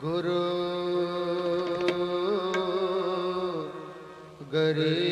ਗੁਰੂ ਗਰੀ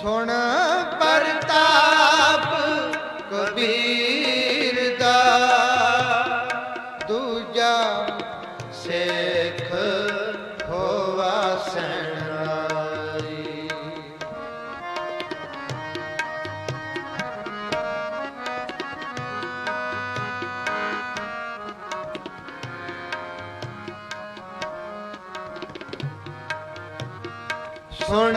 ਸੁਣ ਪਰਤਾਪ ਕਬੀਰ ਦਾ। ਦੂਜਾ ਸੇਖ ਹੋਵਾ ਸੈਣਾਈ। ਸੁਣ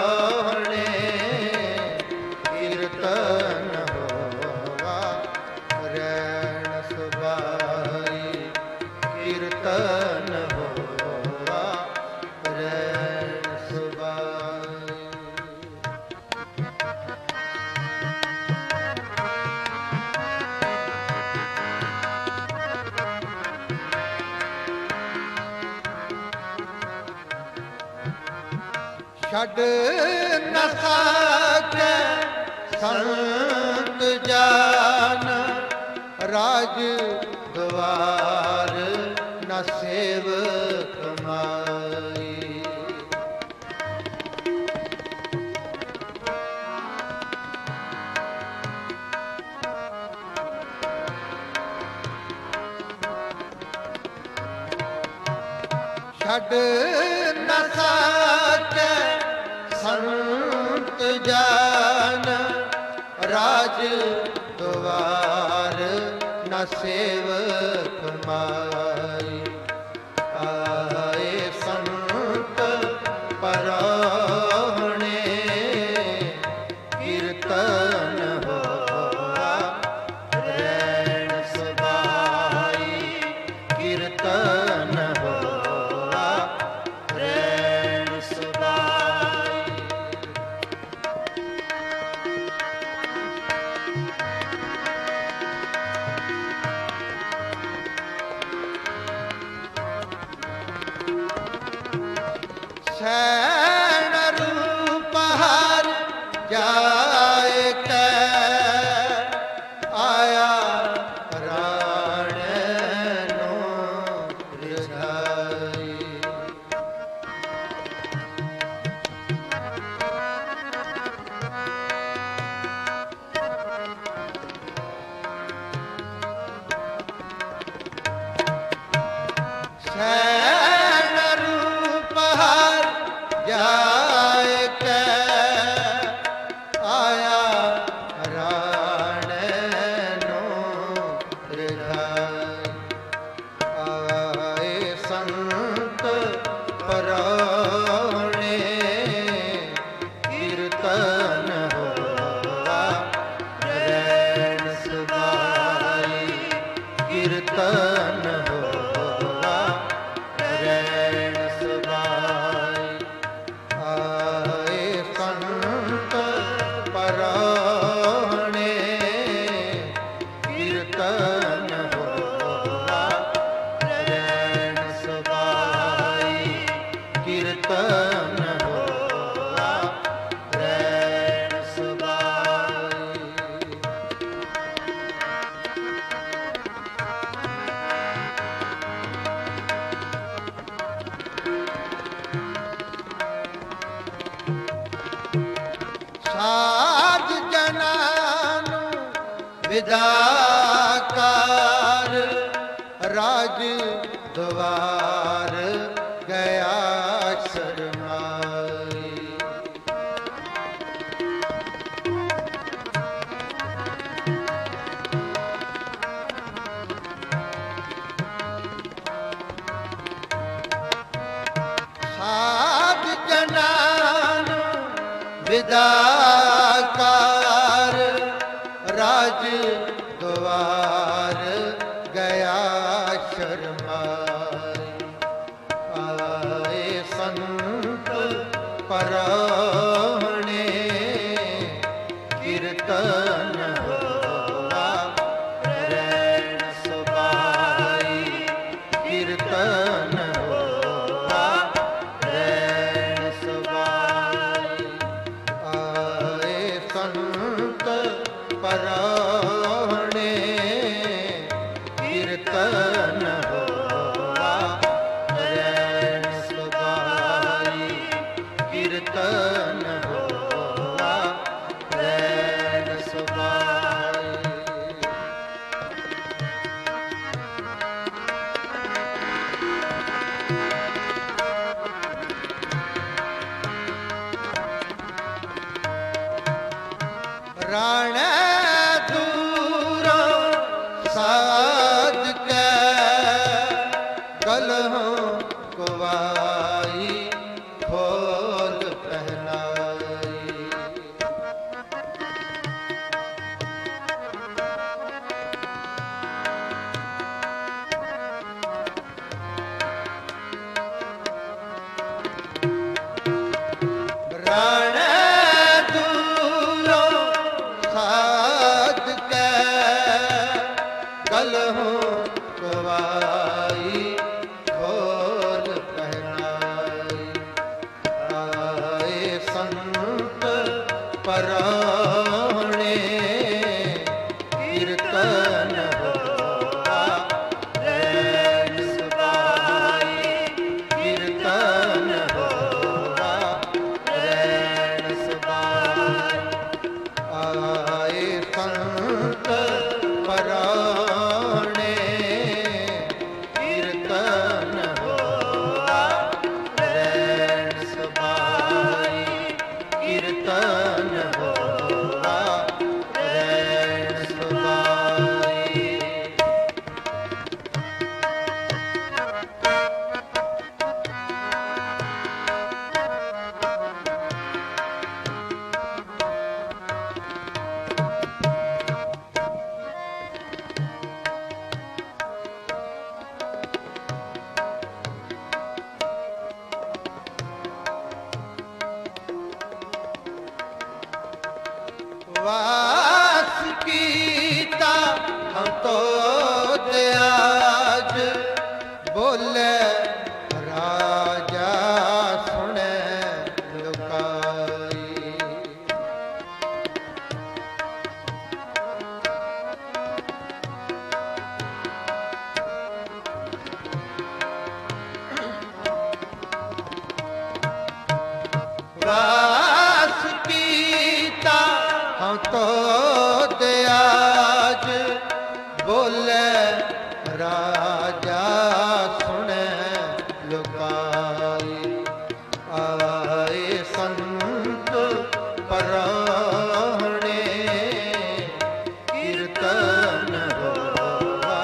ਛੱਡ ਨਾ ਸਾਕੇ ਸੰਤ ਜਾਨ ਰਾਜ ਦਵਾਰ ਨਾ ਸੇਵ ਕਮਾਈ। ਛੱਡ ਨਾ ਸਾਕੇ ਦੁਆਰ ਨਾ ਸੇਵਕ ਮਾਈ। ਆਏ ਸੰਤ ਪਰਾਹਣੇ ਕੀਰਤਨ ਹੋ ਕੀਰਤਨ विदा ಕಾ ਹਮ ਤੋ ਦਿਆਜ ਬੋਲੇ, ਰਾਜਾ ਸੁਣੇ ਲੁਕਾਈ। ਆਏ ਸੰਤ ਪਰਾਣੇ ਕੀਰਤਨ ਹੋਵਾ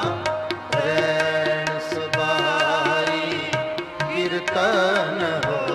ਰੈਣ ਸਬਾਈ ਕੀਰਤਨ ਹੋਵਾ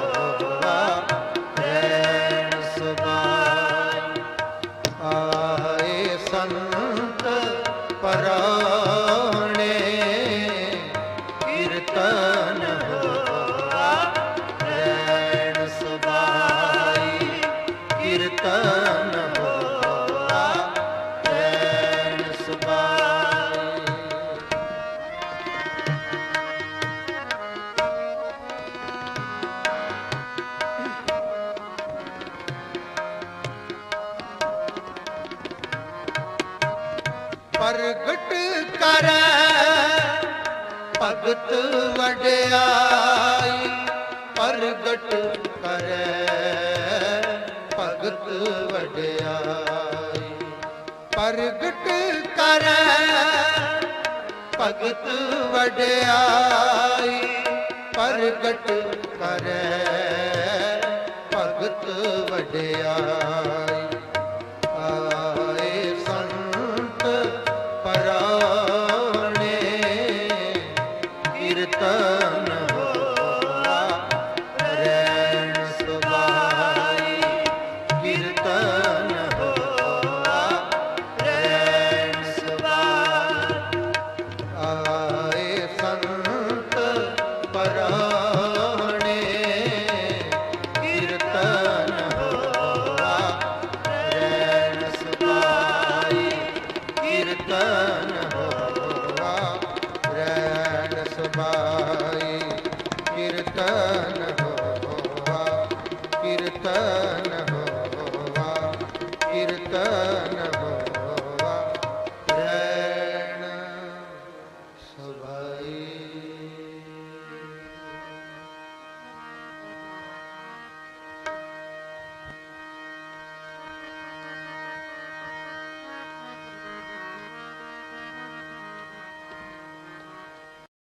ਭਗਤ ਵਡਿਆਈ ਪ੍ਰਗਟ ਕਰੈ ਭਗਤ ਵਡਿਆਈ। ਪ੍ਰਗਟ ਕਰੈ ਭਗਤ ਵਡਿਆਈ ਪ੍ਰਗਟ ਕਰੈ ਭਗਤ ਵਡਿਆਈ।